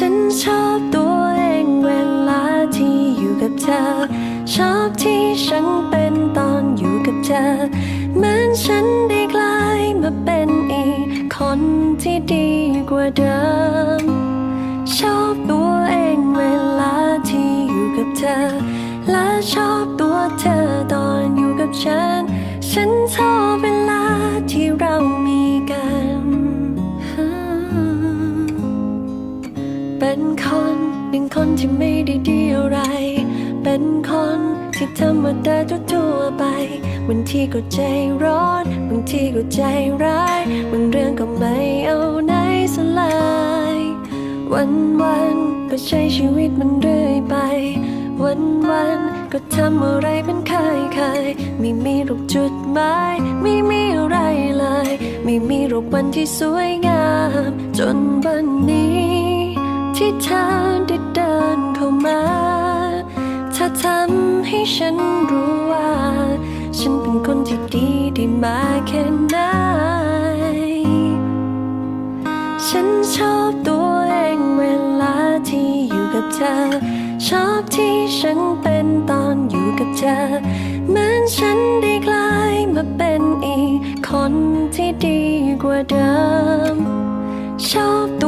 ฉันชอบตัวเองเวลาที่อยู่กับเธอ ชอบที่ฉันเป็นตอนอยู่กับเธอ เหมือนฉันได้กลายมาเป็นอีกคนที่ดีกว่าเดิม ชอบตัวเองเวลาที่อยู่กับเธอ และชอบตัวเธอตอนอยู่กับฉัน ฉันชอบ เป็นคนหนึ่งคนที่ไม่ได้ดีอะไร เป็นคนที่ธรรมดาทั่วๆไปบางทีก็ใจร้อนบางทีก็ใจร้ายบางเรื่องก็ไม่เอาไหนสลาย วันวันก็ใช้ชีวิตมันเรื่อยไป วันวันก็ทำอะไรเป็นเคยเคยๆไม่มีรูปจุดหมายไม่มีอะไรเลย ไม่มีรูปวันที่สวยงาม จนวันนี้ ที่เธอได้เดินเข้ามาเธอทำให้ฉันรู้ว่า ฉันเป็นคนที่ดีได้มาแค่ไหน ฉันชอบตัวเองเวลาที่อยู่กับเธอ ชอบที่ฉันเป็นตอนอยู่กับเธอ เหมือนฉันได้กลายมาเป็นอีกคนที่ดีกว่าเดิม ชอบตัว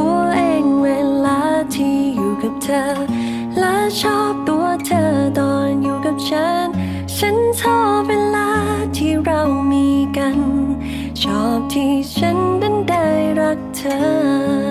อยู่กับเธอและชอบตัวเธอตอนอยู่กับฉัน ฉันชอบเวลาที่เรามีกัน ชอบที่ฉันนั้นได้รักเธอ